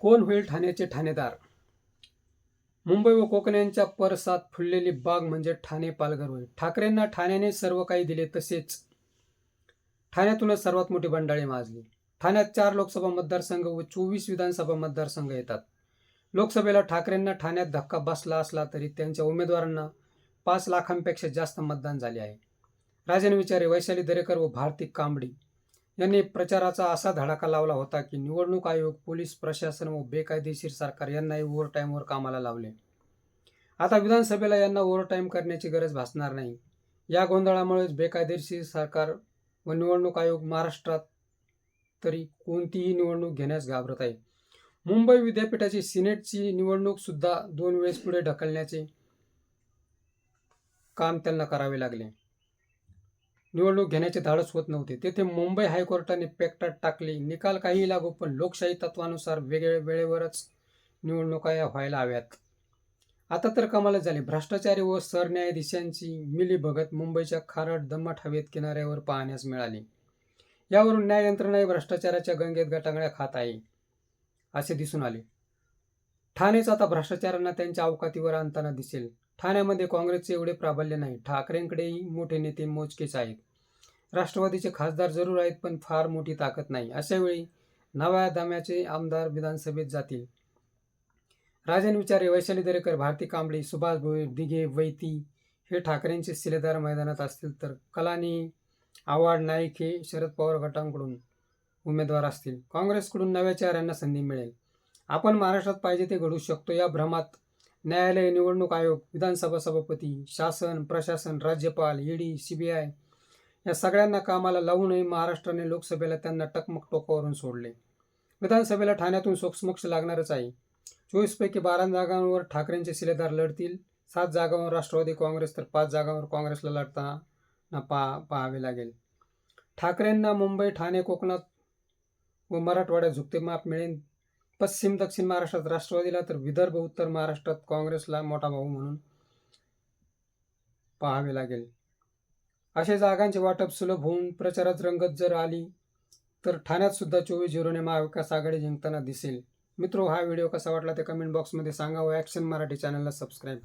कोण होईल ठाण्याचे ठाणेदार? मुंबई व कोकण यांच्या परसात फुललेली बाग म्हणजे ठाणे पालघर होय. ठाकरेंना ठाण्याने सर्व काही दिले तसेच ठाण्यातूनच सर्वात मोठी बंडाळी माजली. ठाण्यात चार लोकसभा मतदारसंघ व चोवीस विधानसभा मतदारसंघ येतात. लोकसभेला ठाकरेंना ठाण्यात धक्का बसला असला तरी त्यांच्या उमेदवारांना पाच लाखांपेक्षा जास्त मतदान झाले आहे. राजन विचारे वैशाली दरेकर व भारती कांबडी यांनी प्रचाराचा असा धडाका लावला होता की निवडणूक आयोग पोलीस प्रशासन व बेकायदेशीर सरकार यांनाही ओव्हरटाईमवर कामाला लावले. आता विधानसभेला यांना ओव्हरटाईम करण्याची गरज भासणार नाही. या गोंधळामुळेच बेकायदेशीर सरकार व निवडणूक आयोग महाराष्ट्रात तरी कोणतीही निवडणूक घेण्यास घाबरत आहे. मुंबई विद्यापीठाची सिनेटची निवडणूक सुद्धा दोन वेळेस पुढे ढकलण्याचे काम त्यांना करावे लागले. निवडणूक घेण्याचे धाडस होत नव्हते. तेथे मुंबई हायकोर्टाने पेकटात टाकली. निकाल काही लागू पण लोकशाही तत्वानुसार वेगळ्या वेळेवरच निवडणुका या व्हायला हव्यात. आता तर कमालच झाली. भ्रष्टाचारी व सरन्यायाधीशांची मिलीभगत मुंबईच्या खारट दम्मट हवेत किनाऱ्यावर पाहण्यास मिळाली. यावरून न्याय यंत्रणाही भ्रष्टाचाराच्या गंगेत गटांगळ्या खात आहे असे दिसून आले. ठाणेच आता भ्रष्टाचारांना त्यांच्या अवकातीवर आणताना दिसेल. ठाण्यामध्ये काँग्रेसचे एवढे प्राबल्य नाही. ठाकरेंकडेही मोठे नेते मोजकेच आहेत. राष्ट्रवादीचे खासदार जरूर आहेत पण फार मोठी ताकद नाही. अशा वेळी नव्या दम्याचे आमदार विधानसभेत जातील. राजन विचारे वैशाली दरेकर भारती कांबळे सुभाष भोई दिघे वैती हे ठाकरेंचे शिलेदार मैदानात असतील तर कलानी आव्हाड नाईक हे शरद पवार गटांकडून उमेदवार असतील. काँग्रेसकडून नव्या चेहऱ्यांना संधी मिळेल. आपण महाराष्ट्रात पाहिजे ते घडू शकतो. या भ्रमात न्यायालय निवडणूक आयोग विधानसभा सभापती शासन प्रशासन राज्यपाल ईडी सीबीआय या सगळ्यांना कामाला लावूनही महाराष्ट्राने लोकसभेला त्यांना टकमक टोकावरून सोडले. विधानसभेला ठाण्यातून सोक्षमोक्ष लागणारच आहे. चोवीसपैकी बारा जागांवर ठाकरेंचे शिलेदार लढतील. सात जागांवर राष्ट्रवादी काँग्रेस तर पाच जागांवर काँग्रेसला लढताना पा पाहावे लागेल. ठाकरेंना मुंबई ठाणे कोकणात व मराठवाड्यात झुकते माप मिळेल. पश्चिम दक्षिण महाराष्ट्रात राष्ट्रवादीला तर विदर्भ उत्तर महाराष्ट्रात काँग्रेसला मोठा भाऊ म्हणून पाहावे लागेल. अशा जागांचे वाटप सुलभ होऊन प्रचारात रंगत जर आली तर ठाण्यात सुद्धा चोवीस झिरोने महाविकास आघाडी जिंकताना दिसेल. मित्रो हा व्हिडिओ कसा वाटला ते कमेंट बॉक्समध्ये सांगा व ॲक्शन मराठी चॅनलला सबस्क्राईब